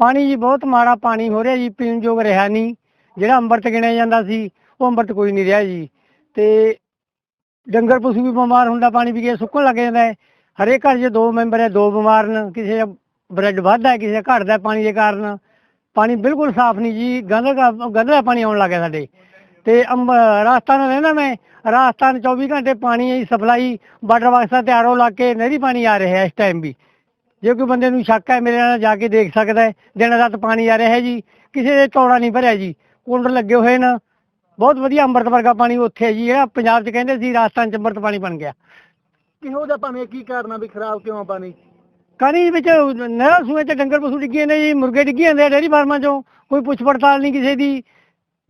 ਪਾਣੀ ਜੀ, ਬਹੁਤ ਮਾੜਾ ਪਾਣੀ ਹੋ ਰਿਹਾ ਜੀ, ਪੀਣ ਯੋਗ ਰਿਹਾ ਨਹੀਂ। ਜਿਹੜਾ ਅੰਮ੍ਰਿਤ ਗਿਣਿਆ ਜਾਂਦਾ ਸੀ, ਉਹ ਅੰਮ੍ਰਿਤ ਕੋਈ ਨਹੀਂ ਰਿਹਾ ਜੀ। ਤੇ ਡੰਗਰ ਪਸ਼ੂ ਵੀ ਬਿਮਾਰ ਹੁੰਦਾ, ਪਾਣੀ ਪੀ ਕੇ ਸੁੱਕਣ ਲੱਗ ਜਾਂਦਾ ਹੈ। ਹਰੇਕ ਘਰ 'ਚ ਦੋ ਮੈਂਬਰ ਹੈ, ਦੋ ਬਿਮਾਰ ਨੇ। ਕਿਸੇ ਦਾ ਬ੍ਰੈਡ ਵੱਧਦਾ ਕਿਸੇ ਦਾ ਘਟਦਾ ਪਾਣੀ ਦੇ ਕਾਰਨ। ਪਾਣੀ ਬਿਲਕੁਲ ਸਾਫ਼ ਨਹੀਂ ਜੀ, ਗੰਦਾ ਗੰਦਾ ਪਾਣੀ ਆਉਣ ਲੱਗ ਗਿਆ ਸਾਡੇ। ਤੇ ਅੰਬ, ਰਾਜਸਥਾਨ ਰਹਿੰਦਾ ਮੈਂ, ਰਾਜਸਥਾਨ 24 ਘੰਟੇ ਪਾਣੀ ਦੀ ਸਪਲਾਈ ਵਾਟਰ ਬਾਕਸਾਂ ਤੇ ਆਰੋ ਲਾ ਕੇ ਨਹਿਰੀ ਪਾਣੀ ਆ ਰਿਹਾ ਇਸ ਟਾਈਮ ਵੀ। ਜੇ ਕੋਈ ਬੰਦੇ ਨੂੰ ਸ਼ੱਕ ਹੈ ਮੇਰੇ ਨਾਲ ਜਾ ਕੇ ਦੇਖ ਸਕਦਾ ਹੈ ਦਿਨ ਰਾਤ ਪਾਣੀ ਆ ਰਿਹਾ ਹੈ ਜੀ ਕਿਸੇ ਦੇ ਟੋੜਾ ਨਹੀਂ ਭਰਿਆ ਜੀ ਕੂਲਰ ਲੱਗੇ ਹੋਏ ਨੇ ਬਹੁਤ ਵਧੀਆ ਅੰਮ੍ਰਿਤ ਵਰਗਾ ਪਾਣੀ ਉੱਥੇ ਹੈ ਜੀ ਜਿਹੜਾ ਪੰਜਾਬ 'ਚ ਕਹਿੰਦੇ ਸੀ ਰਾਜਸਥਾਨ 'ਚ ਅੰਮ੍ਰਿਤ ਪਾਣੀ ਬਣ ਗਿਆ। ਕਿਹੋ ਜਿਹਾ ਪਾਣੀ ਹੈ? ਕੀ ਕਾਰਨ ਆ ਵੀ ਖਰਾਬ ਕਿਉਂ ਆ ਪਾਣੀ? ਕਾਨੀ ਵਿੱਚ ਨਹਿਰਾਂ ਸੂਏ 'ਚ ਡੰਗਰ ਪਸ਼ੂ ਡਿੱਗੇ ਨੇ ਜੀ ਮੁਰਗੇ ਡਿੱਗੇ ਜਾਂਦੇ ਆ ਡੇਅਰੀ ਫਾਰਮਾਂ 'ਚੋਂ ਕੋਈ ਪੁੱਛ ਪੜਤਾਲ ਨਹੀਂ ਕਿਸੇ ਦੀ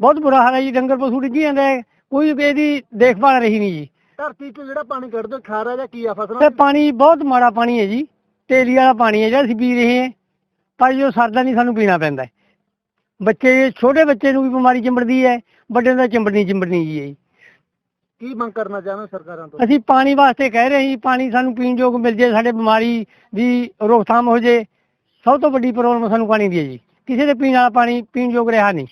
ਬਹੁਤ ਬੁਰਾ ਹਾਲ ਹੈ ਜੀ ਡੰਗਰ ਪਸ਼ੂ ਡਿੱਗੇ ਜਾਂਦੇ ਆ, ਕੋਈ ਇਹਦੀ ਦੇਖਭਾਲ ਰਹੀ ਨਹੀਂ ਜੀ। ਧਰਤੀ 'ਚ ਜਿਹੜਾ ਪਾਣੀ ਕੱਢਦੇ ਖਾਰਾ ਜਾਂ ਕੀ ਆ ਤੇ ਫਸਲਾਂ ਪਾਣੀ ਬਹੁਤ ਮਾੜਾ ਪਾਣੀ ਹੈ ਜੀ। ਤੇਲੀ ਵਾਲਾ ਪਾਣੀ ਹੈ ਜਿਹੜਾ ਅਸੀਂ ਪੀ ਰਹੇ ਹਾਂ। ਪਰ ਜੋ ਸਰਦਾ ਨਹੀਂ ਸਾਨੂੰ ਪੀਣਾ ਪੈਂਦਾ ਹੈ। ਬੱਚੇ ਛੋਟੇ ਬੱਚੇ ਨੂੰ ਵੀ ਬਿਮਾਰੀ ਚਿੰਬੜਦੀ ਹੈ ਵੱਡੇ ਨੂੰ ਤਾਂ ਚਿੰਬੜਨੀ ਚਿੰਬੜਨੀ ਜੀ ਹੈ ਜੀ। ਕੀ ਮੰਗ ਕਰਨਾ ਚਾਹੁੰਦੇ ਹੋ ਸਰਕਾਰਾਂ ਤੋਂ? ਅਸੀਂ ਪਾਣੀ ਵਾਸਤੇ ਕਹਿ ਰਹੇ ਹਾਂ ਜੀ ਪਾਣੀ ਸਾਨੂੰ ਪੀਣ ਯੋਗ ਮਿਲ ਜੇ ਸਾਡੇ ਬਿਮਾਰੀ ਦੀ ਰੋਕਥਾਮ ਹੋ ਜੇ ਸਭ ਤੋਂ ਵੱਡੀ ਪ੍ਰੋਬਲਮ ਸਾਨੂੰ ਪਾਣੀ ਦੀ ਹੈ ਜੀ। ਕਿਸੇ ਦੇ ਪੀਣ ਵਾਲਾ ਪਾਣੀ ਪੀਣ ਯੋਗ ਰਿਹਾ ਨਹੀਂ।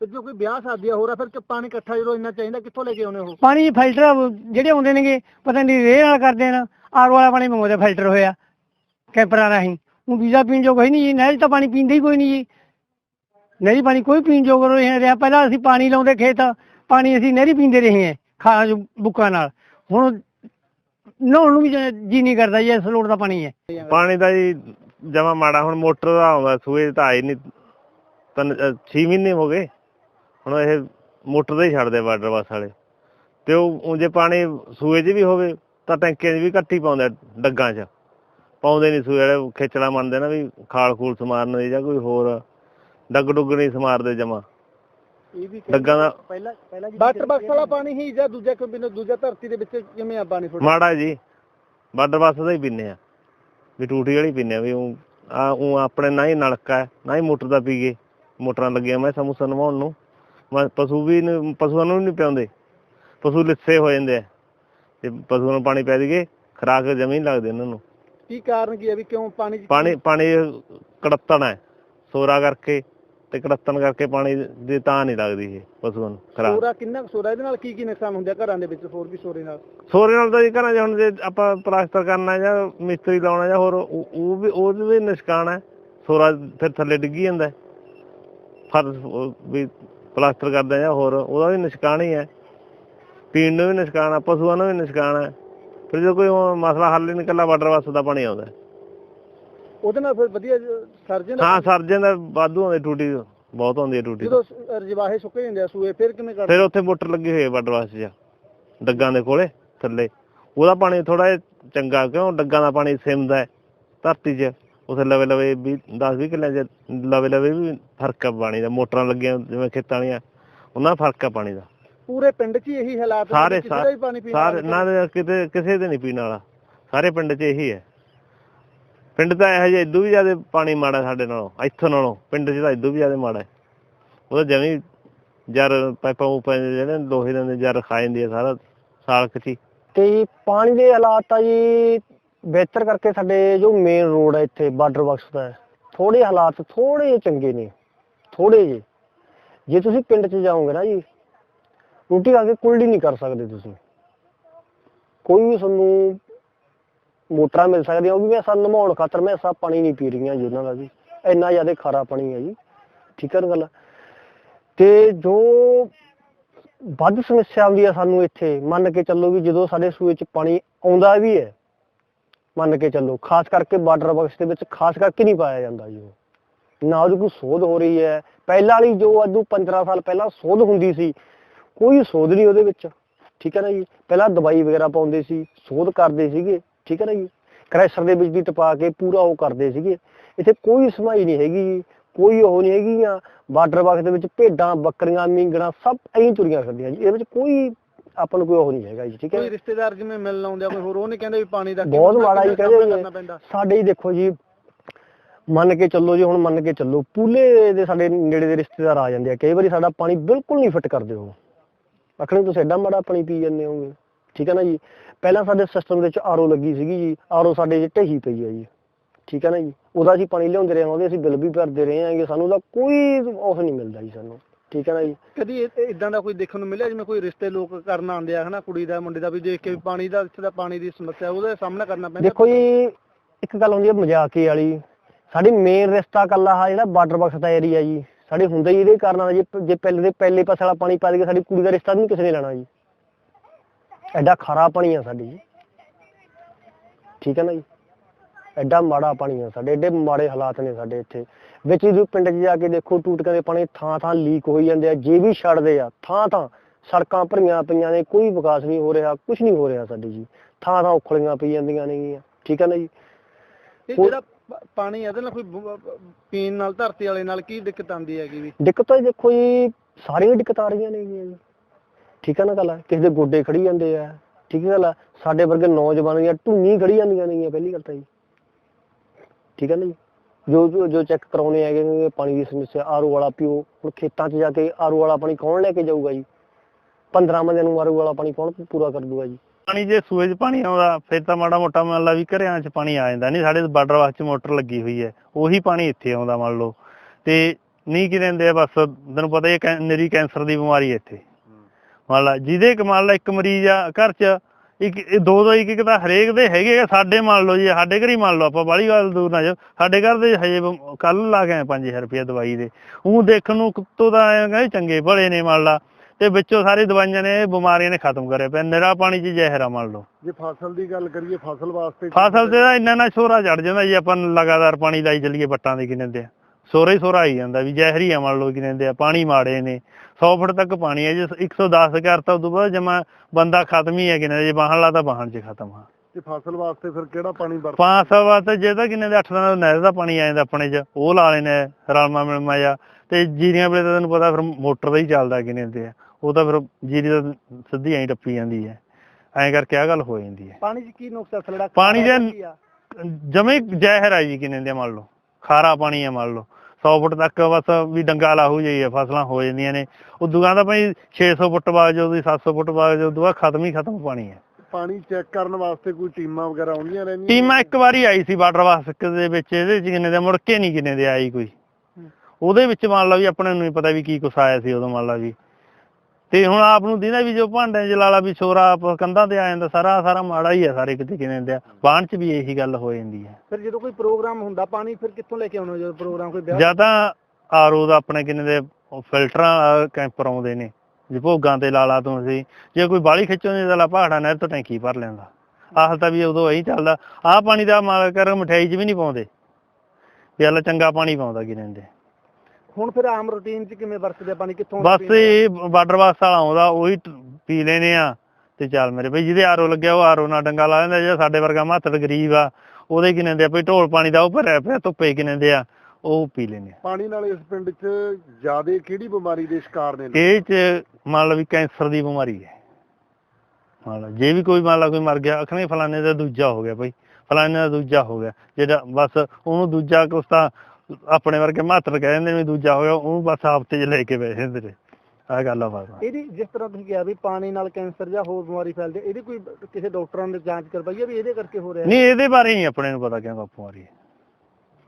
ਤੇ ਜੋ ਕੋਈ ਵਿਆਹ ਸ਼ਾਦੀਆਂ ਹੋ ਰਿਹਾ ਫਿਰ ਕਿ ਪਾਣੀ ਇਕੱਠਾ ਜਦੋਂ ਇੰਨਾ ਚਾਹੀਦਾ ਕਿੱਥੋਂ ਲੈ ਕੇ ਆਉਨੇ ਉਹ ਪਾਣੀ ਫਿਲਟਰ ਜਿਹੜੇ ਆਉਂਦੇ ਨੇਗੇ ਪਤਾ ਨਹੀਂ ਰੇਹ ਨਾਲ ਕਰਦੇ ਨੇ ਆਰੋ ਵਾਲਾ ਪਾਣੀ ਮੰਗਵਾਉਂਦੇ ਫਿਲਟਰ ਹੋਇਆ। ਕੈਂਪਰਾਂ ਰਾਹੀਂ। ਉਹ ਵੀਜ਼ਾ ਪੀਣ ਯੋਗ ਹੈ ਨਹੀਂ ਜੀ, ਨਹਿਰ 'ਚ ਤਾਂ ਪਾਣੀ ਪੀਂਦੇ ਹੀ ਕੋਈ ਨਹੀਂ ਜੀ। ਨਹਿਰੀ ਪਾਣੀ ਕੋਈ ਪੀਣ ਯੋਗ ਨਹੀਂ ਰਿਹਾ। ਪਹਿਲਾਂ ਅਸੀਂ ਪਾਣੀ ਲਾਉਂਦੇ ਖੇਤ, ਪਾਣੀ ਅਸੀਂ ਨਹਿਰੀ ਪੀਂਦੇ ਰਹੇ ਹਾਂ ਖਾ ਬੁੱਕਾਂ ਨਾਲ। ਹੁਣ ਨਹਾਉਣ ਨੂੰ ਵੀ ਜੀ ਨਹੀਂ ਕਰਦਾ ਜੀ, ਇਸ ਲੋੜ ਦਾ ਪਾਣੀ ਹੈ। ਪਾਣੀ ਦਾ ਜੀ, ਜਮਾ ਮਾੜਾ, ਹੁਣ ਮੋਟਰ ਦਾ ਆਉਂਦਾ, ਸੂਏ ਤਾਂ ਆਏ ਨਹੀਂ। ਤਿੰਨ 6 ਮਹੀਨੇ ਹੋ ਗਏ। ਹੁਣ ਇਹ ਮੋਟਰ ਦਾ ਹੀ ਛੱਡਦੇ ਵਾਟਰ ਬੱਸ ਵਾਲੇ। ਤੇ ਉਹ ਜੇ ਪਾਣੀ ਸੂਏ 'ਚ ਵੀ ਹੋਵੇ, ਤਾਂ ਟੈਂਕੀਆਂ 'ਚ ਵੀ ਘੱਟ ਹੀ ਪਾਉਂਦੇ ਡੱਗਾਂ 'ਚ। ਪਾਉਂਦੇ ਨਹੀਂ ਸੂਏ ਵਾਲੇ ਖੇਚਲਾ ਮੰਨਦੇ ਨਾ ਵੀ ਖਾਲ ਖੂਲ ਸਮਾਰਨ ਦੀ ਜਾਂ ਕੋਈ ਹੋਰ ਡੱਗ ਡੁੱਗ ਨਹੀਂ ਸਮਾਰਦੇ ਜਮਾ। ਇਹ ਵੀ ਡੱਗਾਂ ਦਾ ਪਹਿਲਾਂ ਪਹਿਲਾਂ ਵਾਟਰ ਬਾਕਸ ਵਾਲਾ ਪਾਣੀ ਹੀ ਜਾਂ ਦੂਜਾ ਕੋਈ ਬਿਨ ਦੂਜਾ ਧਰਤੀ ਦੇ ਵਿੱਚ ਕਿਵੇਂ ਆ ਪਾਣੀ ਤੁਹਾਡਾ ਮਾੜਾ ਜੀ ਵਾਟਰ ਬੱਸ ਦਾ ਹੀ ਪੀਨੇ ਆ। ਵੀ ਟੂਟੀ ਵਾਲੀ ਪੀਨੇ ਆ ਵੀ ਉਹ ਆ ਉਹ ਆਪਣੇ ਨਾ ਹੀ ਨਲਕਾ ਹੈ ਨਾ ਹੀ ਮੋਟਰ ਦਾ ਪੀਗੇ। ਮੋਟਰਾਂ ਲੱਗੀਆਂ ਮੈਂ ਸਮੂਸਾ ਨਵਾਉਣ ਨੂੰ। ਮੈਂ ਪਸ਼ੂ ਵੀ ਨੀ- ਪਸ਼ੂਆਂ ਨੂੰ ਨਹੀਂ ਪਿਆਉਂਦੇ। ਪਸ਼ੂ ਲਿੱਸੇ ਹੋ ਜਾਂਦੇ ਆ। ਤੇ ਪਸ਼ੂਆਂ ਨੂੰ ਪਾਣੀ ਪੈ ਦਈਏ ਖਰਾਕ ਜਮੀ ਨਹੀਂ ਲੱਗਦੇ ਇਹਨਾਂ ਨੂੰ। ਕੀ ਕਾਰਨ ਕੀ ਹੈ ਵੀ ਕਿਉਂ ਪਾਣੀ 'ਚ ਪਾਣੀ ਪਾਣੀ ਕੜੱਤਣ ਹੈ ਸੋਰਾ ਕਰਕੇ ਤੇ ਕੜੱਤਣ ਕਰਕੇ ਪਾਣੀ ਦੀ ਤਾਂ ਨਹੀਂ ਲੱਗਦੀ ਇਹ ਪਸ਼ੂਆਂ ਨੂੰ ਖਰਾਕ ਸੋਰਾ ਕਿੰਨਾ ਕੁ ਸੋਰਾ ਇਹਦੇ ਨਾਲ ਕੀ ਕੀ ਨੁਕਸਾਨ ਹੁੰਦੇ ਘਰਾਂ ਦੇ ਵਿੱਚ ਹੋਰ ਵੀ ਸੋਰੇ ਨਾਲ? ਸੋਰੇ ਨਾਲ ਤਾਂ ਜੀ ਘਰਾਂ 'ਚ ਹੁਣ ਜੇ ਆਪਾਂ ਪਲਾਸਟਰ ਕਰਨਾ ਜਾਂ ਮਿਸਤਰੀ ਲਾਉਣਾ ਜਾਂ ਹੋਰ ਉਹ ਉਹ ਵੀ ਉਹ ਵੀ ਨਿਸ਼ਕਾਨ ਹੈ ਸੋਰਾ ਫਿਰ ਥੱਲੇ ਡਿੱਗੀ ਜਾਂਦਾ ਹੈ। ਫਰਸ਼ ਉਹ ਵੀ ਪਲਾਸਟਰ ਕਰਦੇ ਜਾਂ ਹੋਰ ਉਹਦਾ ਵੀ ਨਿਸ਼ਕਾਨ ਹੀ ਹੈ। ਪੀਣ ਨੂੰ ਵੀ ਨਿਸ਼ਕਾਨ ਆ ਪਸ਼ੂਆਂ ਨੂੰ ਵੀ ਨਿਸ਼ਕਾਨ ਹੈ। ਫਿਰ ਜੇ ਕੋਈ ਮਸਲਾ ਹੱਲ ਹੀ ਨਿਕਲਦਾ ਵਾਟਰ ਵਾਸ ਦਾ ਪਾਣੀ ਆਉਂਦਾ। ਉਹਦੇ ਨਾਲ ਫਿਰ ਵਧੀਆ ਸਰਜਨ ਹਾਂ ਸਰਜਨ ਦਾ ਵਾਧੂ ਆਉਂਦੀ ਟੂਟੀ ਬਹੁਤ ਆਉਂਦੀ ਹੈ ਟੂਟੀ ਜਦੋਂ ਰਜਵਾਹੇ ਸੁੱਕੇ ਜਾਂਦੇ ਆ ਸੂਏ ਫਿਰ ਕਿਵੇਂ ਕਰਦੇ? ਫਿਰ ਉੱਥੇ ਮੋਟਰ ਲੱਗੀ ਹੋਈ ਹੈ ਵਾਟਰ ਵਾਸ 'ਚ ਡੱਗਾਂ ਦੇ ਕੋਲੇ ਥੱਲੇ। ਉਹਦਾ ਪਾਣੀ ਥੋੜਾ ਜਿਹਾ ਚੰਗਾ ਕਿਉਂ? ਡੱਗਾਂ ਦਾ ਪਾਣੀ ਸਿਮਦਾ ਹੈ ਧਰਤੀ 'ਚ। ਉਥੇ ਲਵੇ ਲਵੇ ਵੀ 10 20 ਕਿੱਲਿਆਂ 'ਚ ਲਵੇ ਲਵੇ ਵੀ ਫ਼ਰਕ ਆ ਪਾਣੀ ਦਾ ਮੋਟਰਾਂ ਲੱਗੀਆਂ ਜਿਵੇਂ ਖੇਤਾਂ ਵਾਲੀਆਂ ਉਹਨਾਂ ਦਾ ਫ਼ਰਕ ਆ ਪਾਣੀ ਦਾ। ਪੂਰੇ ਪਿੰਡ 'ਚ ਹੀ ਇਹੀ ਹਾਲਾਤ ਨੇ ਸਾਰੇ ਕਿਸੇ ਦਾ ਪਾਣੀ ਪੀਣ ਸਾਰੇ ਵਾਲਾ ਨਾ ਕਿਤੇ ਕਿਸੇ ਦੇ ਨਹੀਂ ਪੀਣ ਵਾਲਾ। ਸਾਰੇ ਪਿੰਡ 'ਚ ਇਹੀ ਹੈ। ਪਿੰਡ ਤਾਂ ਇਹੋ ਜਿਹਾ ਇਦੋਂ ਵੀ ਜ਼ਿਆਦਾ ਪਾਣੀ ਮਾੜਾ ਸਾਡੇ ਨਾਲੋਂ ਇੱਥੋਂ ਨਾਲੋਂ ਪਿੰਡ 'ਚ ਤਾਂ ਇਦੋਂ ਵੀ ਜ਼ਿਆਦਾ ਮਾੜਾ ਹੈ। ਉਹਦਾ ਜਮੀ ਜਰ ਪਾਈਪਾਂ ਉਪਾਂ ਜਿਹੜੇ ਲੋਹੇ ਦੇ ਜਰ ਖਾ ਜਾਂਦੀ ਹੈ ਸਾਰਾ ਸਾਲ ਕਚੀ ਤੇ ਜੀ ਪਾਣੀ ਦੇ ਹਾਲਾਤ ਆ ਜੀ ਬਿਹਤਰ ਕਰਕੇ ਸਾਡੇ ਜੋ ਮੇਨ ਰੋਡ ਹੈ ਇੱਥੇ ਬਾਰਡਰ ਬਾਕਸ ਦਾ ਥੋੜੇ ਹਾਲਾਤ ਥੋੜੇ ਜਿਹੇ ਚੰਗੇ ਨੇ ਥੋੜੇ ਜਿਹੇ। ਜੇ ਤੁਸੀਂ ਪਿੰਡ 'ਚ ਜਾਓਗੇ ਨਾ ਜੀ ਰੋਟੀ ਖਾ ਕੇ ਕੁਲਡੀ ਨਹੀਂ ਕਰ ਸਕਦੇ ਤੁਸੀਂ। ਕੋਈ ਵੀ ਤੁਹਾਨੂੰ ਮੋਟਰਾਂ ਮਿਲ ਸਕਦੀਆਂ, ਉਹ ਵੀ ਮੈਂ ਸਾ ਨਮਾਉਣ ਖਾਤਰ ਮੈਂ ਸਾ ਪਾਣੀ ਨਹੀਂ ਪੀ ਰਹੀਆਂ ਜੀ ਉਹਨਾਂ ਦਾ ਜੀ। ਇੰਨਾ ਜ਼ਿਆਦਾ ਖਾਰਾ ਪਾਣੀ ਹੈ ਜੀ। ਠੀਕ ਹੈ ਨਾ ਗੱਲ? ਤੇ ਜੋ ਵੱਧ ਸਮੱਸਿਆ ਆਉਂਦੀ ਆ ਸਾਨੂੰ ਇੱਥੇ, ਮੰਨ ਕੇ ਚੱਲੋ ਵੀ ਜਦੋਂ ਸਾਡੇ ਸੂਏ 'ਚ ਪਾਣੀ ਆਉਂਦਾ ਵੀ ਹੈ, ਮੰਨ ਕੇ ਚੱਲੋ, ਖਾਸ ਕਰਕੇ ਬਾਰਡਰ ਬਾਕਸ ਦੇ ਵਿੱਚ ਖਾਸ ਕਰਕੇ ਨਹੀਂ ਪਾਇਆ ਜਾਂਦਾ ਜੀ ਉਹ। ਨਾ ਉਹਦੀ ਕੋਈ ਸੋਧ ਹੋ ਰਹੀ ਹੈ। ਪਹਿਲਾਂ ਵਾਲੀ ਜੋ ਅਦੋਂ 15 ਸਾਲ ਪਹਿਲਾਂ ਸੋਧ ਹੁੰਦੀ ਸੀ ਕੋਈ ਸੋਧ ਨਹੀਂ ਉਹਦੇ ਵਿੱਚ। ਠੀਕ ਹੈ ਨਾ ਜੀ? ਪਹਿਲਾਂ ਦਵਾਈ ਵਗੈਰਾ ਪਾਉਂਦੇ ਸੀ ਸੋਧ ਕਰਦੇ ਸੀਗੇ। ਠੀਕ ਹੈ ਨਾ ਜੀ? ਕ੍ਰੈਸ਼ਰ ਦੇ ਵਿੱਚ ਵੀ ਟਪਾ ਕੇ ਪੂਰਾ ਉਹ ਕਰਦੇ ਸੀਗੇ। ਇੱਥੇ ਕੋਈ ਸਮਾਈ ਨਹੀਂ ਹੈਗੀ ਜੀ, ਕੋਈ ਉਹ ਨਹੀਂ ਹੈਗੀਆਂ ਬਾਰਡਰ ਬਾਕਸ ਦੇ ਵਿੱਚ ਭੇਡਾਂ ਬੱਕਰੀਆਂ ਮੀਂਗਣਾ ਸਭ ਐਂ ਤੁਰੀਆਂ ਫਿਰਦੀਆਂ ਜੀ। ਇਹਦੇ ਵਿੱਚ ਕੋਈ ਆਪਾਂ ਨੂੰ ਕੋਈ ਉਹ ਨਹੀਂ ਹੈਗਾ ਜੀ। ਠੀਕ ਕੋਈ ਹੈ ਰਿਸ਼ਤੇਦਾਰ ਜਿਵੇਂ ਮਿਲਣ ਆਉਂਦੇ ਆ ਕੋਈ ਹੋਰ ਉਹ ਨਹੀਂ ਕਹਿੰਦੇ ਵੀ ਪਾਣੀ ਦਾ ਬਹੁਤ ਮਾੜਾ ਜੀ ਕਹਿੰਦੇ ਸਾਡੇ ਹੀ ਦੇਖੋ ਜੀ ਮੰਨ ਕੇ ਚੱਲੋ ਜੀ ਹੁਣ ਮੰਨ ਕੇ ਚੱਲੋ। ਪੂਲੇ ਦੇ ਸਾਡੇ ਨੇੜੇ ਦੇ ਰਿਸ਼ਤੇਦਾਰ ਆ ਜਾਂਦੇ ਆ। ਕਈ ਵਾਰੀ ਸਾਡਾ ਪਾਣੀ ਬਿਲਕੁਲ ਨਹੀਂ ਫਿੱਟ ਕਰਦੇ ਉਹ। ਆਖਣੇ ਤੁਸੀਂ ਐਡਾ ਮਾੜਾ ਪਾਣੀ ਪੀ ਜਾਂਦੇ ਹੋਗੇ ਠੀਕ ਹੈ ਨਾ ਜੀ? ਪਹਿਲਾਂ ਸਾਡੇ ਸਿਸਟਮ ਦੇ ਵਿੱਚ ਆਰਓ ਲੱਗੀ ਸੀਗੀ ਜੀ। ਆਰਓ ਸਾਡੇ 'ਚ ਢਹੀ ਪਈ ਹੈ ਜੀ। ਠੀਕ ਹੈ ਨਾ ਜੀ? ਉਹਦਾ ਅਸੀਂ ਪਾਣੀ ਲਿਆਉਂਦੇ ਰਹੇ ਹਾਂ ਉਹਦੇ ਅਸੀਂ ਬਿੱਲ ਵੀ ਭਰਦੇ ਰਹੇ ਹਾਂਗੇ। ਸਾਨੂੰ ਉਹਦਾ ਕੋਈ ਉਹ ਨਹੀਂ ਮਿਲਦਾ ਜੀ ਸਾਨੂੰ। ਠੀਕ ਹੈ ਨਾ ਜੀ? ਕਦੀ ਇਦਾਂ ਦਾ ਕੋਈ ਦੇਖਣ ਨੂੰ ਮਿਲਿਆ ਜਿਵੇਂ ਕੋਈ ਰਿਸ਼ਤੇ ਲੋਕ ਕਰਨ ਆਉਂਦੇ ਆ ਹਨਾ ਕੁੜੀ ਦਾ ਮੁੰਡੇ ਦਾ ਵੀ ਦੇਖ ਕੇ ਪਾਣੀ ਦਾ ਇੱਥੇ ਦਾ ਪਾਣੀ ਦੀ ਸਮੱਸਿਆ ਉਹਦਾ ਸਾਹਮਣਾ ਕਰਨਾ ਪੈਂਦਾ। ਦੇਖੋ ਜੀ ਇੱਕ ਗੱਲ ਹੁੰਦੀ ਹੈ ਮਜ਼ਾਕੀ ਵਾਲੀ। ਸਾਡੀ ਮੇਨ ਰਿਸ਼ਤਾ ਕੱਲਾ ਆ ਜਿਹੜਾ ਬਾਰਡਰ ਬਾਕਸ ਦਾ ਏਰੀਆ ਜੀ। ਸਾਡੇ ਹੁੰਦਾ ਹੀ ਇਹਦੇ ਕਾਰਨ ਆ ਜੀ ਜੇ ਪਹਿਲੇ ਦੇ ਪਹਿਲੇ ਪਾਸੇ ਵਾਲਾ ਪਾਣੀ ਪਾ ਦੇ ਸਾਡੀ ਕੁੜੀ ਦਾ ਰਿਸ਼ਤਾ ਵੀ ਨਹੀਂ ਕਿਸੇ ਨੇ ਲੈਣਾ ਜੀ। ਐਡਾ ਖਾਰਾ ਪਾਣੀ ਆ ਸਾਡੀ ਜੀ। ਠੀਕ ਹੈ ਨਾ ਜੀ? ਐਡਾ ਮਾੜਾ ਪਾਣੀ ਆ ਸਾਡੇ, ਐਡੇ ਮਾੜੇ ਹਾਲਾਤ ਨੇ ਸਾਡੇ ਇੱਥੇ। ਵਿੱਚ ਜਦੋਂ ਪਿੰਡ 'ਚ ਜਾ ਕੇ ਦੇਖੋ, ਟੂਟਕਾਂ ਦੇ ਪਾਣੀ ਥਾਂ ਥਾਂ ਲੀਕ ਹੋਈ ਜਾਂਦੇ ਆ, ਜੇ ਵੀ ਛੱਡਦੇ ਆ ਥਾਂ ਥਾਂ ਸੜਕਾਂ ਭਰੀਆਂ ਪਈਆਂ ਨੇ, ਕੋਈ ਵਿਕਾਸ ਨਹੀਂ ਹੋ ਰਿਹਾ ਕੁਝ ਨਹੀਂ ਹੋ ਰਿਹਾ ਸਾਡੇ ਜੀ। ਥਾਂ ਥਾਂ ਉਖਲੀਆਂ ਪਈ ਜਾਂਦੀਆਂ ਨੇ ਠੀਕ ਹੈ ਨਾ ਜੀ? ਇਹ ਜਿਹੜਾ ਪਾਣੀ ਇਹਦੇ ਨਾਲ ਕੋਈ ਬ- ਪੀਣ ਨਾਲ, ਧਰਤੀ ਵਾਲੇ ਨਾਲ ਕੀ ਦਿੱਕਤ ਆਉਂਦੀ ਹੈਗੀ ਵੀ? ਦਿੱਕਤ ਤਾਂ ਦੇਖੋ ਜੀ, ਸਾਰੀਆਂ ਦਿੱਕਤਾਂ ਆ ਰਹੀਆਂ ਨੇਗੀਆਂ ਜੀ। ਠੀਕ ਹੈ ਨਾ ਗੱਲ? ਕਿਸੇ ਦੇ ਗੋਡੇ ਖੜੀ ਜਾਂਦੇ ਆ। ਠੀਕ ਹੈ ਗੱਲ ਆ? ਸਾਡੇ ਵਰਗੇ ਨੌਜਵਾਨ ਦੀਆਂ ਢੂੰਗੀ ਖੜੀ ਜਾਂਦੀਆਂ ਨੇ ਪਹਿਲੀ ਗੱਲ ਤਾਂ ਜੀ। ਠੀਕ ਹੈ ਨਾ ਜੀ? ਜੋ, ਜੋ- ਜੋ ਚੈੱਕ ਕਰਾਉਣੇ ਹੈਗੇ ਨੇ ਪਾਣੀ ਦੀ ਸਮੱਸਿਆ ਆਰਓ ਵਾਲਾ ਪੀਓ, ਹੁਣ ਖੇਤਾਂ 'ਚ ਜਾ ਕੇ ਆਰਓ ਵਾਲਾ ਪਾਣੀ ਕੌਣ ਲੈ ਕੇ ਜਾਊਗਾ ਜੀ? 15 ਬੰਦਿਆਂ ਨੂੰ ਆਰਓ ਵਾਲਾ ਪਾਣੀ ਕੌਣ ਪੂਰਾ ਕਰ ਦੂਗਾ ਜੀ? ਪਾਣੀ ਜੇ ਸੂਏ 'ਚ ਪਾਣੀ ਆਉਂਦਾ, ਫਿਰ ਤਾਂ ਮਾੜਾ ਮੋਟਾ ਮੰਨ ਲਾ ਵੀ ਘਰਿਆਂ 'ਚ ਪਾਣੀ ਆ ਜਾਂਦਾ ਨਹੀਂ ਸਾਡੇ ਬਾਰਡਰ ਵਾਸਤੇ 'ਚ ਮੋਟਰ ਲੱਗੀ ਹੋਈ ਹੈ, ਉਹੀ ਪਾਣੀ ਇੱਥੇ ਆਉਂਦਾ ਮੰਨ ਲਓ। ਤੇ ਨਹੀਂ ਕੀ ਰਹਿੰਦੇ ਆ ਬਸ, ਤੈਨੂੰ ਪਤਾ ਹੀ ਹੈ ਕੈ- ਕੈਂਸਰ ਦੀ ਬਿਮਾਰੀ ਹੈ ਇੱਥੇ। ਮੰਨ ਲਾ, ਜਿਹਦੇ ਕਿ ਲਾ ਇੱਕ ਮਰੀਜ਼ ਆ ਘਰ 'ਚ, ਇੱਕ ਦੋ ਦੋ ਇੱਕ ਇੱਕ ਤਾਂ ਹਰੇਕ ਦੇ ਹੈਗੇ ਆ, ਸਾਡੇ ਮੰਨ ਲਓ ਜੀ, ਸਾਡੇ ਘਰ ਹੀ ਮੰਨ ਲਓ ਆਪਾਂ, ਬਾਹਲੀ ਗੱਲ ਦੂਰ ਨਾ ਜਾਓ, ਸਾਡੇ ਘਰ ਦੇ ਹਜੇ ਕੱਲ ਲਾ ਕੇ ਆਏ 5000 ਰੁਪਏ ਦਵਾਈ ਦੇ। ਉਹ ਦੇਖਣ ਨੂੰ ਕੁੱਤੋਂ ਦਾ ਆਏਗਾ ਚੰਗੇ ਭਲੇ ਨੇ ਮੰਨ ਲਾ। ਤੇ ਵਿੱਚੋਂ ਸਾਰੀ ਦਵਾਈਆਂ ਨੇ ਬਿਮਾਰੀਆਂ ਨੇ ਖਤਮ ਕਰਿਆ ਪਿਆ। ਨਿਰਾ ਪਾਣੀ 'ਚ ਜ਼ਹਿਰ ਆ ਮੰਨ ਲਓ। ਜੇ ਫਸਲ ਦੀ ਗੱਲ ਕਰੀਏ ਫਸਲ ਵਾਸਤੇ ਫਸਲ ਤੇ ਤਾਂ ਇੰਨਾ ਨਾ ਛੋਰਾ ਚੜ ਜਾਂਦਾ ਜੀ ਆਪਾਂ ਲਗਾਤਾਰ ਪਾਣੀ ਲਾਈ ਚੱਲੀਏ ਵੱਟਾਂ ਦੇ ਕਿਨੇ ਦੇ ਸੋਰਾ ਸੋਰਾ ਆਈ ਜਾਂਦਾ ਵੀ ਜ਼ਹਿਰੀ ਆ ਮੰਨ ਲਓ ਕਿਨੇ ਦੇ ਆ ਪਾਣੀ ਮਾੜੇ ਨੇ। 100 ਫੁੱਟ ਤੱਕ ਪਾਣੀ ਹੈ ਜੇ 110 ਕਰਤਾ ਉਦੋਂ ਬਾਅਦ ਜਮਾ ਬੰਦਾ ਖਤਮ ਹੀ ਹੈ ਕਿਨੇ ਜੇ ਬਾਹਣ ਲਾ ਤਾਂ ਬਾਹਣ 'ਚ ਖਤਮ ਆ। ਤੇ ਫਸਲ ਵਾਸਤੇ ਫਿਰ ਕਿਹੜਾ ਪਾਣੀ ਵਰਤ ਸੌ ਵਾਸਤੇ ਜੇ ਤਾਂ ਕਿੰਨੇ ਦੇ 8 ਦਿਨਾਂ ਦਾ ਨਹਿਰ ਦਾ ਪਾਣੀ ਆ ਜਾਂਦਾ ਆਪਣੇ 'ਚ ਉਹ ਲਾ ਲੈਨੇ ਰਲਮਾ ਮਿਲਮਾ ਜਾ ਤੇ ਜੀਰੀਆਂ ਵੇਲੇ ਤਾਂ ਤੈਨੂੰ ਪਤਾ ਫਿਰ ਮੋਟਰ ਦਾ ਹੀ ਚੱਲਦਾ ਕਿਨੇ ਦੇ ਆ ਉਹ ਤਾਂ ਫਿਰ ਜੀਰੀ ਦਾ ਸਿੱਧੀ ਐਂ ਟੱਪੀ ਜਾਂਦੀ ਹੈ। ਐਂ ਕਰਕੇ ਆ ਗੱਲ ਹੋ ਜਾਂਦੀ ਹੈ। ਪਾਣੀ 'ਚ ਕੀ ਨੁਕਸਾ ਥਲੜਾ ਪਾਣੀ ਦੇ- ਜਮੇ ਜ਼ਹਿਰ ਆ ਜੀ ਕਿਨੇ ਦੇ ਮੰਨ ਲਓ। ਖਾਰਾ ਪਾਣੀ ਆ ਮੰਨ ਲਓ। 100 ਫੁੱਟ ਤੱਕ ਬਸ ਵੀ ਡੰਗਾ ਲਾਹੂ ਜਾਈ ਆ ਫਸਲਾਂ ਹੋ ਜਾਂਦੀਆਂ ਨੇ। ਉਦੋਂ ਦਾ ਭਾਈ 600 ਫੁੱਟ ਬਾਅਦ ਜਦੋਂ ਦੀ 700 ਫੁੱਟ ਬਾਅਦ ਜਦੋਂ ਬਾਅਦ ਖਤਮ ਹੀ ਖਤਮ ਪਾਣੀ ਹੈ ਪਾਣੀ ਚੈੱਕ ਕਰਨ ਵਾਸਤੇ ਕੋਈ ਟੀਮਾਂ ਵਗੈਰਾ ਆਉਂਦੀਆਂ ਰਹਿੰਦੀਆਂ? ਟੀਮਾਂ ਇੱਕ ਵਾਰੀ ਆਈ ਸੀ ਵਾਟਰ ਵਾਸਕ ਦੇ ਵਿੱਚ ਇਹਦੇ ਚ ਕਿੰਨੇ ਦੇ ਮੁੜ ਕੇ ਨਹੀਂ ਕਿੰਨੇ ਦੇ ਆਈ ਕੋਈ। ਉਹਦੇ ਵਿੱਚ ਮੰਨ ਲਾ ਵੀ ਆਪਣੇ ਨੂੰ ਨਹੀਂ ਪਤਾ ਵੀ ਕੀ ਕੁਛ ਆਇਆ ਸੀ ਉਦੋਂ ਮੰਨ ਲਾ ਵੀ ਤੇ ਹੁਣ ਆਪ ਨੂੰ ਦਿਨਾ ਵੀ ਜੋ ਭਾਂਡਿਆਂ 'ਚ ਲਾ ਲਾ ਵੀ ਛੋਰਾ ਆਪ ਕੰਧਾਂ ਤੇ ਆ ਜਾਂਦਾ ਸਾਰਾ ਸਾਰਾ ਮਾੜਾ ਹੀ ਆ ਸਾਰੇ ਕਿਤੇ ਕਿਨੇ ਦੇ ਬਾਣ 'ਚ ਵੀ ਇਹੀ ਗੱਲ ਹੋ ਜਾਂਦੀ ਹੈ। ਫਿਰ ਜਦੋਂ ਕੋਈ ਪ੍ਰੋਗਰਾਮ ਹੁੰਦਾ ਪਾਣੀ ਫਿਰ ਕਿੱਥੋਂ ਲੈ ਕੇ ਆਉਣਾ ਜਦੋਂ ਪ੍ਰੋਗਰਾਮ ਕੋਈ ਵਿਆਹ ਜਾਂ ਤਾਂ ਆਰਓ ਦਾ ਆਪਣੇ ਕਿੰਨੇ ਦੇ ਫਿਲਟਰਾਂ ਕੈਂਪਰ ਆਉਂਦੇ ਨੇ ਜੇ ਭੋਗਾਂ ਤੇ ਲਾ ਲਾ ਤੂੰ ਅਸੀਂ। ਜੇ ਕੋਈ ਬਾਲੀ ਖਿੱਚੋ ਨਹੀਂ ਤਾਂ ਲਾ ਪਹਾੜਾਂ ਨਹਿਰ ਤੋਂ ਟੈਂਕੀ ਭਰ ਲੈਂਦਾ। ਆਹ ਤਾਂ ਵੀ ਉਦੋਂ ਇਹੀ ਚੱਲਦਾ। ਆਹ ਪਾਣੀ ਦਾ ਮਾਲ ਕਰ ਮਠਿਆਈ 'ਚ ਵੀ ਨਹੀਂ ਪਾਉਂਦੇ। ਵੀ ਅੱਲਾ ਚੰਗਾ ਪਾਣੀ ਪਾਉਂਦਾ ਕਿਨੇ ਦੇ। ਹੁਣ ਫਿਰ ਆਮ ਰੂਟੀਨ 'ਚ ਕਿਵੇਂ ਵਰਤਦੇ ਪਾਣੀ ਕਿੱਥੋਂ ਬਸ ਇਹ ਬਾਰਡਰ ਬਾਕਸ ਵਾਲਾ ਆਉਂਦਾ ਉਹੀ ਪੀ ਲੈਨੇ ਆ। ਤੇ ਚੱਲ ਮੇਰੇ ਬਈ ਜਿਹਦੇ ਆਰਓ ਲੱਗਿਆ ਉਹ ਆਰਓ ਨਾਲ ਡੰਗਾ ਲਾ ਲੈਂਦਾ ਜਿਹੜਾ ਸਾਡੇ ਵਰਗਾ ਮਾਤੜ ਗਰੀਬ ਆ ਉਹਦੇ ਕਿਨੇ ਦੇ ਆ? ਭਈ ਢੋਲ ਪਾਣੀ ਦਾ ਉਹ ਭਰਿਆ ਪਿਆ ਧੁੱਪੇ ਕਿਨੇ ਦੇ ਆ? ਉਹ ਪੀ ਲੈਨੇ ਪਾਣੀ ਨਾਲ ਇਸ ਪਿੰਡ 'ਚ ਜ਼ਿਆਦਾ ਕਿਹੜੀ ਬਿਮਾਰੀ ਦੇ ਸ਼ਿਕਾਰ ਨੇ ਇਹ ਚ ਮੰਨ ਲਓ ਵੀ ਕੈਂਸਰ ਦੀ ਬਿਮਾਰੀ ਹੈ। ਮੰਨ ਲਓ ਜੇ ਵੀ ਕੋਈ ਮੰਨ ਲਾ ਕੋਈ ਮਰ ਗਿਆ ਅਖਣੇ ਫਲਾਣੇ ਦਾ ਦੂਜਾ ਹੋ ਗਿਆ ਭਾਈ ਫਲਾਣੇ ਦਾ ਦੂਜਾ ਹੋ ਗਿਆ ਜਿਹੜਾ ਬਸ ਉਹਨੂੰ ਦੂਜਾ ਕੁਛ ਤਾਂ ਆਪਣੇ ਵਰਗੇ ਮਾਤਰ ਕਹਿ ਦਿੰਦੇ ਨੇ ਦੂਜਾ ਹੋ ਗਿਆ ਉਹਨੂੰ ਬਸ ਹਫ਼ਤੇ ਚ ਲੈ ਕੇ ਬੈਠੇ ਹੁੰਦੇ ਨੇ। ਆਹ ਗੱਲ ਆ ਬਸ ਇਹਦੀ ਜਿਸ ਤਰ੍ਹਾਂ ਤੁਸੀਂ ਕਿਹਾ ਵੀ ਪਾਣੀ ਨਾਲ ਕੈਂਸਰ ਜਾਂ ਹੋਰ ਬਿਮਾਰੀ ਫੈਲਦੀ ਹੈ, ਇਹਦੀ ਕੋਈ ਕਿਸੇ ਡਾਕਟਰਾਂ ਨੇ ਜਾਂਚ ਕਰਵਾਈ ਹੈ ਵੀ ਇਹਦੇ ਕਰਕੇ ਹੋ ਰਿਹਾ ਹੈ? ਨਹੀਂ ਇਹਦੇ ਬਾਰੇ ਨਹੀਂ ਆਪਣੇ ਨੂੰ ਪਤਾ ਕਿਉਂ ਬਾਪੂ ਮਾਰੀ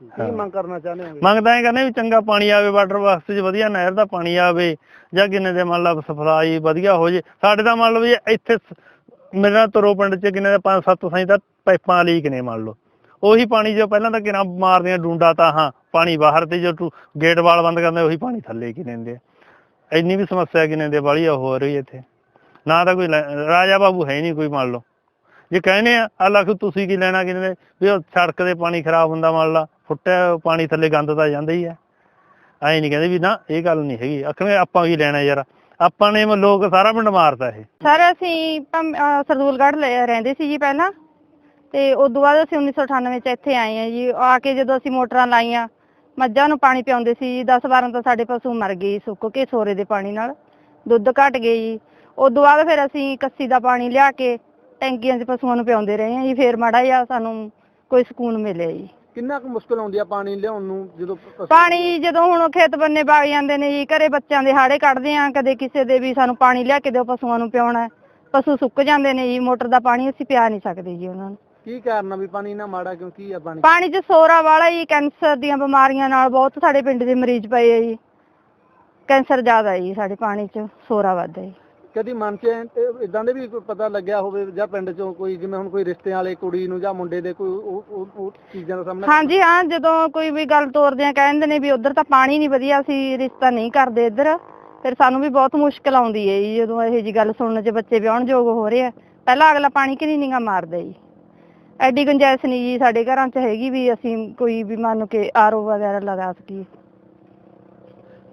ਕੀ ਮੰਗ ਕਰਨਾ ਚਾਹੁੰਦੇ ਹੋ ਮੰਗਦਾ ਇਹ ਕਹਿੰਦੇ ਵੀ ਚੰਗਾ ਪਾਣੀ ਆਵੇ ਵਾਟਰ ਵਾਸਤੇ ਚ ਵਧੀਆ ਨਹਿਰ ਦਾ ਪਾਣੀ ਆਵੇ ਜਾਂ ਕਿੰਨੇ ਦੇ ਮੰਨ ਲਾ ਸਫਲਾਈ ਵਧੀਆ ਹੋ ਜੇ। ਸਾਡੇ ਤਾਂ ਮੰਨ ਲਓ ਵੀ ਇੱਥੇ ਸ- ਮੇਰੇ ਤਰੋ ਪਿੰਡ ਚ ਕਿੰਨੇ ਦੇ ਪੰਜ ਸੱਤ ਸਾਈ ਤਾਂ ਪਾਈਪਾਂ ਲੀਕ ਨੇ ਮੰਨ ਲਓ। ਉਹੀ ਪਾਣੀ ਜੋ ਪਹਿਲਾਂ ਤਾਂ ਕਿਨਾਂ ਮਾਰਦੀਆਂ ਡੂੰਡਾ ਤਾਂ ਹਾਂ, ਪਾਣੀ ਬਾਹਰ ਤੇ ਜੋ ਗੇਟ ਵਾਲ ਬੰਦ ਕਰਦੇ ਉਹੀ ਪਾਣੀ ਥੱਲੇ ਕਿਨੇ ਦੇ ਇੰਨੀ ਵੀ ਸਮੱਸਿਆ ਕਿਨੇ ਦੇ ਵਾਲੀ ਹੋ ਰਹੀ ਇੱਥੇ। ਨਾ ਤਾਂ ਕੋਈ ਰਾਜਾ ਬਾਬੂ ਹੈ ਨਹੀਂ ਕੋਈ ਮੰਨ ਲਓ। ਜੇ ਕਹਿੰਦੇ ਆ ਆ ਲੱਖ ਤੁਸੀਂ ਕੀ ਲੈਣਾ ਕਿਨੇ ਵੀ ਉਹ ਸੜਕ ਦੇ ਪਾਣੀ ਖਰਾਬ ਹੁੰਦਾ ਮੰਨ ਲਾ, ਫੁੱਟਿਆ ਪਾਣੀ ਥੱਲੇ ਗੰਦ ਤਾਂ ਜਾਂਦਾ ਹੀ ਹੈ ਐਂ ਨਹੀਂ ਕਹਿੰਦੇ ਵੀ ਨਾ, ਇਹ ਗੱਲ ਨਹੀਂ ਹੈਗੀ। ਆਖਣਗੇ ਆਪਾਂ ਕੀ ਲੈਣਾ ਯਾਰ? ਆਪਾਂ ਨੇ ਲੋਕ ਸਾਰਾ ਪਿੰਡ ਮਾਰਤਾ ਇਹ। ਸਰ, ਅਸੀਂ ਸਰਦੂਲਗੜ੍ਹ ਰਹਿੰਦੇ ਸੀ ਜੀ ਪਹਿਲਾਂ। ਤੇ ਉਸ ਤੋਂ ਬਾਅਦ ਅਸੀਂ 1998 ਚ ਇੱਥੇ ਆਏ ਆ ਜੀ। ਆ ਕੇ ਜਦੋਂ ਅਸੀਂ ਮੋਟਰਾਂ ਲਾਈਆਂ ਮੱਝਾਂ ਨੂੰ ਪਾਣੀ ਪਿਆਉਂਦੇ ਸੀ ਜੀ। 10 12 ਤਾਂ ਸਾਡੇ ਪਸ਼ੂ ਮਰ ਗਏ ਜੀ ਸੁੱਕ ਕੇ ਸੋਰੇ ਦੇ ਪਾਣੀ ਨਾਲ। ਦੁੱਧ ਘਟ ਗਏ ਜੀ। ਉਸ ਤੋਂ ਬਾਅਦ ਫਿਰ ਅਸੀਂ ਕੱਸੀ ਦਾ ਪਾਣੀ ਲਿਆ ਕੇ ਟੈਂਕੀਆਂ 'ਚ ਪਸ਼ੂਆਂ ਨੂੰ ਪਿਆਉਂਦੇ ਰਹੇ ਆ ਜੀ। ਫਿਰ ਮਾੜਾ ਜਿਹਾ ਸਾਨੂੰ ਕੋਈ ਸਕੂਨ ਮਿਲਿਆ ਜੀ। ਕਿੰਨਾ ਕੁ ਮੁਸ਼ਕਲ ਆਉਂਦੀ ਆ ਪਾਣੀ ਲਿਆਉਣ ਨੂੰ ਜਦੋਂ ਪਸ਼ੂ- ਪਾਣੀ ਜਦੋਂ ਹੁਣ ਖੇਤ ਬੰਨੇ ਵਗ ਜਾਂਦੇ ਨੇ ਜੀ ਘਰੇ ਬੱਚਿਆਂ ਦੇ ਹਾੜੇ ਕੱਢਦੇ ਆ ਕਦੇ ਕਿਸੇ ਦੇ ਵੀ ਸਾਨੂੰ ਪਾਣੀ ਲਿਆ ਕੇ ਦਿਓ ਪਸ਼ੂਆਂ ਨੂੰ ਪਿਆਉਣਾ ਹੈ। ਪਸ਼ੂ ਸੁੱਕ ਜਾਂਦੇ ਨੇ ਜੀ ਮੋਟਰ ਦਾ ਪਾਣੀ ਅਸੀਂ ਪਿਆ ਨਹੀਂ ਸਕਦੇ ਜੀ ਉਹਨਾਂ ਨੂੰ। ਕੀ ਕਾਰਨ ਆ ਵੀ ਪਾਣੀ ਇੰਨਾ ਮਾੜਾ ਕਿਉਂ ਕੀ ਆ ਪਾਣੀ? ਪਾਣੀ 'ਚ ਸੋਰਾ ਵਾਲਾ ਹੀ ਕੈਂਸਰ ਦੀਆਂ ਬਿਮਾਰੀਆਂ ਨਾਲ ਬਹੁਤ ਸਾਡੇ ਪਿੰਡ ਦੇ ਮਰੀਜ਼ ਪਏ ਆ ਜੀ। ਕੈਂਸਰ ਜ਼ਿਆਦਾ ਹੈ ਜੀ ਸਾਡੇ ਪਾਣੀ 'ਚ ਸੋਰਾ ਵੱਧ ਹੈ ਜੀ। ਕਦੀ ਮਨ 'ਚ ਇਦਾਂ ਦੇ ਵੀ ਕੋਈ ਪਤਾ ਲੱਗਿਆ ਹੋਵੇ ਜਾਂ ਪਿੰਡ 'ਚੋਂ ਕੋਈ ਜਿਵੇਂ ਹੁਣ ਕੋਈ ਰਿਸ਼ਤਿਆਂ ਵਾਲੇ ਕੁੜੀ ਨੂੰ ਜਾਂ ਮੁੰਡੇ ਦੇ ਕੋਈ ਉਹ ਉਹ- ਉਹ ਚੀਜ਼ਾਂ ਦਾ ਸਾਹਮਣਾ? ਹਾਂਜੀ ਹਾਂ ਜਦੋਂ ਕੋਈ ਵੀ ਗੱਲ ਤੋਰਦੇ ਆ ਕਹਿੰਦੇ ਨੇ ਵੀ ਉਧਰ ਤਾਂ ਪਾਣੀ ਨਹੀਂ ਵਧੀਆ ਸੀ ਰਿਸ਼ਤਾ ਨਹੀਂ ਕਰਦੇ ਇੱਧਰ ਫਿਰ ਸਾਨੂੰ ਵੀ ਬਹੁਤ ਮੁਸ਼ਕਲ ਆਉਂਦੀ ਹੈ ਜੀ ਜਦੋਂ ਇਹੋ ਜੀ ਗੱਲ ਸੁਣਨ 'ਚ ਬੱਚੇ ਵਿਆਹਣ ਯੋਗ ਹੋ ਰਹੇ ਆ। ਪਹਿਲਾਂ ਅਗਲਾ ਪਾਣੀ ਕਿ ਨਹੀਂ ਨਿਗਾ ਮਾਰਦਾ ਜੀ। ਐਡੀ ਗੁੰਜਾਇਸ਼ ਨਹੀਂ ਜੀ ਸਾਡੇ ਘਰਾਂ 'ਚ ਹੈਗੀ ਵੀ ਅਸੀਂ ਕੋਈ ਵੀ ਮੰਨ ਕੇ ਆਰਓ ਵਗੈਰਾ ਲਗਾ ਸਕੀਏ।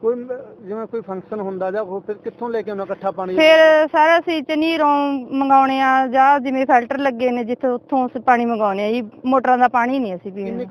ਕੋਈ ਮ- ਜਿਵੇਂ ਕੋਈ ਫੰਕਸ਼ਨ ਹੁੰਦਾ ਜਾਂ ਉਹ ਫਿਰ ਕਿੱਥੋਂ ਲੈ ਕੇ ਆਉਣਾ ਇਕੱਠਾ ਪਾਣੀ? ਫਿਰ ਸਾਰਾ ਅਸੀਂ ਚਨੀਰੋਂ ਮੰਗਾਉਣੇ ਆ ਜਾਂ ਜਿਵੇਂ ਫਿਲਟਰ ਲੱਗੇ ਨੇ ਜਿੱਥੇ ਉੱਥੋਂ ਅਸੀਂ ਪਾਣੀ ਮੰਗਾਉਣੇ ਆ ਜੀ ਮੋਟਰਾਂ ਦਾ ਪਾਣੀ ਨਹੀਂ ਅਸੀਂ ਕਿੰਨੀ ਕੁ